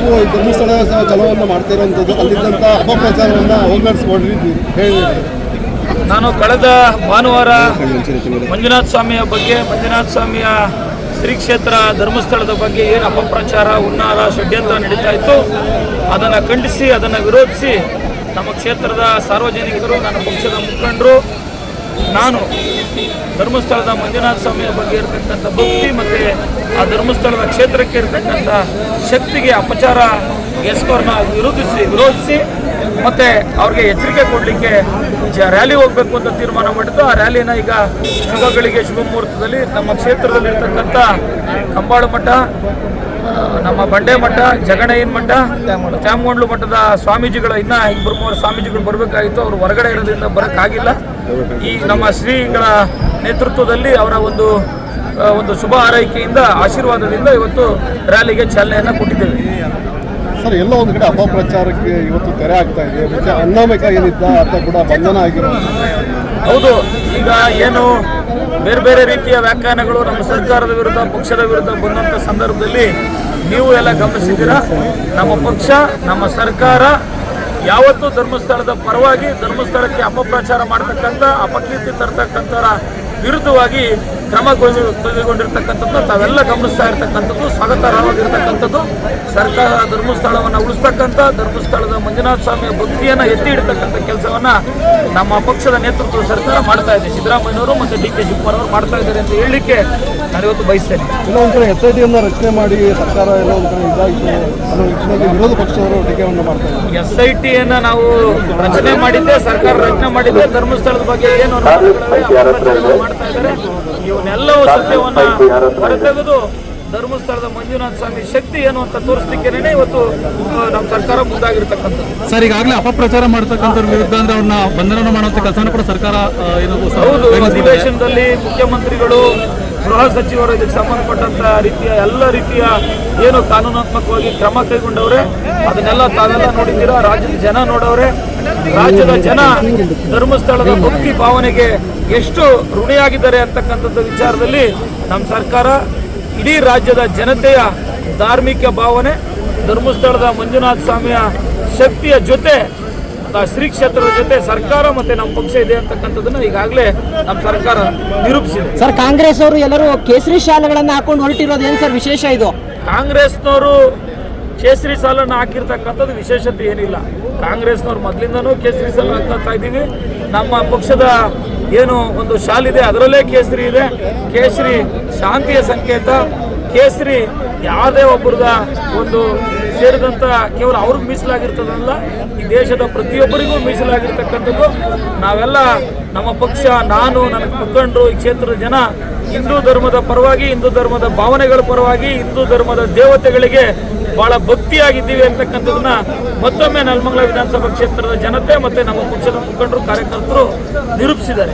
ತಾವು ಈ ಧರ್ಮಸ್ಥಳ ಚಲವನ್ನು ಮಾಡ್ತಾ ಅಲ್ಲಿದ್ದಂಥ ಅಪಪ್ರಚಾರವನ್ನು ಹೋಗಲಾಡಿಸ್ಕೊಂಡಿದ್ದೀವಿ ಹೇಳಿ ನಾನು ಕಳೆದ ಭಾನುವಾರ ಮಂಜುನಾಥ ಸ್ವಾಮಿಯ ಬಗ್ಗೆ ಮಂಜುನಾಥ ಸ್ವಾಮಿಯ ಶ್ರೀ ಕ್ಷೇತ್ರ ಧರ್ಮಸ್ಥಳದ ಬಗ್ಗೆ ಏನು ಅಪಪ್ರಚಾರ ಉನ್ನಾರ ಷಡ್ಯಂತ್ರ ನಡೀತಾ ಇತ್ತು ಅದನ್ನು ಖಂಡಿಸಿ ಅದನ್ನು ವಿರೋಧಿಸಿ ನಮ್ಮ ಕ್ಷೇತ್ರದ ಸಾರ್ವಜನಿಕರು ನನ್ನ ಪಕ್ಷದ ಮುಖಂಡರು ನಾನು ಧರ್ಮಸ್ಥಳದ ಮಂಜುನಾಥ ಸ್ವಾಮಿಯ ಬಗ್ಗೆ ಇರತಕ್ಕಂಥ ಭಕ್ತಿ ಮತ್ತು ಆ ಧರ್ಮಸ್ಥಳದ ಕ್ಷೇತ್ರಕ್ಕೆ ಇರತಕ್ಕಂಥ ಶಕ್ತಿಗೆ ಅಪಚಾರ ಎಸ್ಕೋರ್ನ ವಿರೋಧಿಸಿ ವಿರೋಧಿಸಿ ಮತ್ತು ಅವ್ರಿಗೆ ಎಚ್ಚರಿಕೆ ಕೊಡಲಿಕ್ಕೆ ರ್ಯಾಲಿ ಹೋಗಬೇಕು ಅಂತ ತೀರ್ಮಾನ ಮಾಡಿದ್ದು. ಆ ರ್ಯಾಲಿನ ಈಗ ಶುಭಗಳಿಗೆ ಶುಭ ಮುಹೂರ್ತದಲ್ಲಿ ನಮ್ಮ ಕ್ಷೇತ್ರದಲ್ಲಿರ್ತಕ್ಕಂಥ ಕಂಬಾಳು ಮಠ ನಮ್ಮ ಬಂಡೆ ಮಠ, ಜಗಣಯ್ಯನ ಮಠ ಚಾಮಗೊಂಡ್ಲು ಮಠದ ಸ್ವಾಮೀಜಿಗಳ, ಇನ್ನೂ ಇಬ್ಬರು ಮೂವರು ಸ್ವಾಮೀಜಿಗಳು ಬರಬೇಕಾಗಿತ್ತು. ಅವರು ಹೊರಗಡೆ ಇರೋದ್ರಿಂದ ಬರೋಕ್ಕಾಗಿಲ್ಲ. ಈ ನಮ್ಮ ಶ್ರೀಗಳ ನೇತೃತ್ವದಲ್ಲಿ ಅವರ ಒಂದು ಒಂದು ಶುಭ ಹಾರೈಕೆಯಿಂದ ಆಶೀರ್ವಾದದಿಂದ ಇವತ್ತು ರ್ಯಾಲಿಗೆ ಚಾಲನೆಯನ್ನು ಕೊಟ್ಟಿದ್ದೇವೆ. ಸರ್ ಎಲ್ಲ ಒಂದು ಕಡೆ ಅಪಪ್ರಚಾರಕ್ಕೆ ಇವತ್ತು ತೆರೆ ಆಗ್ತಾ ಇದೆ. ಮತ್ತೆ ಅನ್ನಾಮಿಕ ಏನಿದ್ದ ಅಂತ ಕೂಡ ಬಂಧನ ಆಗಿರೋ ಹೌದು ಈಗ ಏನು ಬೇರೆ ಬೇರೆ ರೀತಿಯ ವ್ಯಾಖ್ಯಾನಗಳು ನಮ್ಮ ಸರ್ಕಾರದ ವಿರುದ್ಧ ಪಕ್ಷದ ವಿರುದ್ಧ ಬಂದಂಥ ಸಂದರ್ಭದಲ್ಲಿ ನೀವು ಎಲ್ಲ ಗಮನಿಸಿದ್ದೀರಾ? ನಮ್ಮ ಪಕ್ಷ ನಮ್ಮ ಸರ್ಕಾರ ಯಾವತ್ತೂ ಧರ್ಮಸ್ಥಳದ ಪರವಾಗಿ ಧರ್ಮಸ್ಥಳಕ್ಕೆ ಅಪಪ್ರಚಾರ ಮಾಡತಕ್ಕಂಥ ಅಪಕೀರ್ತಿ ತರ್ತಕ್ಕಂಥರ ವಿರುದ್ಧವಾಗಿ ಕ್ರಮ ತೆಗೆದುಕೊಂಡಿರ್ತಕ್ಕಂಥದ್ದು, ತಾವೆಲ್ಲ ಗಮನಿಸ್ತಾ ಇರ್ತಕ್ಕಂಥದ್ದು, ಸ್ವಾಗತಾರ್ಹವಾಗಿರ್ತಕ್ಕಂಥದ್ದು, ಸರ್ಕಾರ ಧರ್ಮಸ್ಥಳವನ್ನು ಉಳಿಸ್ತಕ್ಕಂಥ, ಧರ್ಮಸ್ಥಳದ ಮಂಜುನಾಥ ಸ್ವಾಮಿಯ ಬುದ್ಧಿಯನ್ನು ಎತ್ತಿ ಇಡ್ತಕ್ಕಂಥ ಕೆಲಸವನ್ನು ನಮ್ಮ ಪಕ್ಷದ ನೇತೃತ್ವದ ಸರ್ಕಾರ ಮಾಡ್ತಾ ಇದೆ. ಸಿದ್ದರಾಮಯ್ಯವರು ಮತ್ತು ಡಿ ಕೆ ಶಿವಕುಮಾರ್ ಅವರು ಮಾಡ್ತಾ ಇದ್ದಾರೆ ಅಂತ ಹೇಳಲಿಕ್ಕೆ ನಾನು ಇವತ್ತು ಬಯಸ್ತೇನೆ ಇನ್ನೊಂದು ಕಡೆ ಎಸ್ ಐ ಟಿಯನ್ನು ರಚನೆ ಮಾಡಿ ಸರ್ಕಾರ ಎಲ್ಲ ಒಂದು ಕಡೆ ಇದಾಯಿತು ಅನ್ನೋ ನಿಟ್ಟಿನಲ್ಲಿ ವಿರೋಧ ಪಕ್ಷದವರು ಟೀಕೆಯನ್ನು ಮಾಡ್ತಾರೆ ಎಸ್ ಐ ಟಿಯನ್ನು ನಾವು ರಚನೆ ಮಾಡಿದ್ದೆ ಸರ್ಕಾರ ರಚನೆ ಮಾಡಿದ್ದೆ ಧರ್ಮಸ್ಥಳದ ಬಗ್ಗೆ ಏನು ಮಾಡ್ತಾ ಇದ್ದಾರೆ. ಇವನ್ನೆಲ್ಲವೂ ಸತ್ಯವನ್ನ ಹೊರತೆಗೆದು ಧರ್ಮಸ್ಥಳದ ಮಂಜುನಾಥ ಸ್ವಾಮಿ ಶಕ್ತಿ ಏನು ಅಂತ ತೋರಿಸ್ಲಿಕ್ಕೆ ಇವತ್ತು ನಮ್ಮ ಸರ್ಕಾರ ಮುಂದಾಗಿರ್ತಕ್ಕಂಥದ್ದು. ಸರ್ ಈಗಾಗಲೇ ಅಪಪ್ರಚಾರ ಮಾಡ್ತಕ್ಕಂಥ ವಿರುದ್ಧ ಅಂದ್ರೆ ಅವ್ರನ್ನ ಬಂಧನ ಮಾಡುವಂತ ಕೆಲಸ ಕೂಡ ಸರ್ಕಾರ ಹೌದು ಅಧಿವೇಶನದಲ್ಲಿ ಮುಖ್ಯಮಂತ್ರಿಗಳು ಗೃಹ ಸಚಿವರು ಇದಕ್ಕೆ ಸಂಬಂಧಪಟ್ಟಂತ ರೀತಿಯ ಎಲ್ಲ ರೀತಿಯ ಏನು ಕಾನೂನಾತ್ಮಕವಾಗಿ ಕ್ರಮ ಕೈಗೊಂಡವ್ರೆ, ಅದನ್ನೆಲ್ಲ ತಾವೆಲ್ಲ ನೋಡಿದ್ದೀರಾ? ರಾಜ್ಯದ ಜನ ನೋಡವ್ರೆ, ರಾಜ್ಯದ ಜನ ಧರ್ಮಸ್ಥಳದ ಭಕ್ತಿ ಭಾವನೆಗೆ ಎಷ್ಟು ಋಣಿಯಾಗಿದ್ದಾರೆ ಅಂತಕ್ಕಂಥದ್ದು ವಿಚಾರದಲ್ಲಿ ನಮ್ಮ ಸರ್ಕಾರ ಇಡೀ ರಾಜ್ಯದ ಜನತೆಯ ಧಾರ್ಮಿಕ ಭಾವನೆ, ಧರ್ಮಸ್ಥಳದ ಮಂಜುನಾಥ ಸ್ವಾಮಿಯ ಶಕ್ತಿಯ ಜೊತೆ ಶ್ರೀ ಕ್ಷೇತ್ರದ ಜೊತೆ ಸರ್ಕಾರ ಮತ್ತೆ ನಮ್ಮ ಪಕ್ಷ ಇದೆ ಅಂತಕ್ಕಂಥದ್ದನ್ನ ಈಗಾಗಲೇ ನಮ್ಮ ಸರ್ಕಾರ ನಿರೂಪಿಸಿದೆ. ಸರ್ ಕಾಂಗ್ರೆಸ್ ಅವರು ಎಲ್ಲರೂ ಕೇಸರಿ ಶಾಲೆಗಳನ್ನ ಹಾಕೊಂಡು ಹೊರಟಿರೋದು ಏನು ಸರ್ ವಿಶೇಷ ಇದು? ಕಾಂಗ್ರೆಸ್ನವರು ಕೇಸರಿ ಸಾಲನ್ನು ಹಾಕಿರ್ತಕ್ಕಂಥದ್ದು ವಿಶೇಷತೆ ಏನಿಲ್ಲ. ಕಾಂಗ್ರೆಸ್ನವ್ರು ಮೊದಲಿಂದನೂ ಕೇಸರಿ ಸಾಲ ಹಾಕ್ತಾ ಇದ್ದೀವಿ. ನಮ್ಮ ಪಕ್ಷದ ಏನು ಒಂದು ಶಾಲಿದೆ ಅದರಲ್ಲೇ ಕೇಸರಿ ಇದೆ. ಕೇಸರಿ ಶಾಂತಿಯ ಸಂಕೇತ. ಕೇಸರಿ ಯಾವುದೇ ಒಬ್ಬರದ ಒಂದು ಸೇರಿದಂಥ ಕೇವಲ ಅವ್ರಿಗೆ ಮೀಸಲಾಗಿರ್ತದಲ್ಲ ಈ ದೇಶದ ಪ್ರತಿಯೊಬ್ಬರಿಗೂ ಮೀಸಲಾಗಿರ್ತಕ್ಕಂಥದ್ದು. ನಾವೆಲ್ಲ ನಮ್ಮ ಪಕ್ಷ ನಾನು ನನ್ನ ಮುಖಂಡರು ಈ ಕ್ಷೇತ್ರದ ಜನ ಹಿಂದೂ ಧರ್ಮದ ಪರವಾಗಿ ಹಿಂದೂ ಧರ್ಮದ ಭಾವನೆಗಳ ಪರವಾಗಿ ಹಿಂದೂ ಧರ್ಮದ ದೇವತೆಗಳಿಗೆ ಬಹಳ ಭಕ್ತಿಯಾಗಿದ್ದೀವಿ ಅಂತಕ್ಕಂಥದನ್ನ ಮತ್ತೊಮ್ಮೆ ನೆಲಮಂಗಲ ವಿಧಾನಸಭಾ ಕ್ಷೇತ್ರದ ಜನತೆ ಮತ್ತೆ ನಮ್ಮ ಪಕ್ಷದ ಮುಖಂಡರು ಕಾರ್ಯಕರ್ತರು ನಿರೂಪಿಸಿದ್ದಾರೆ.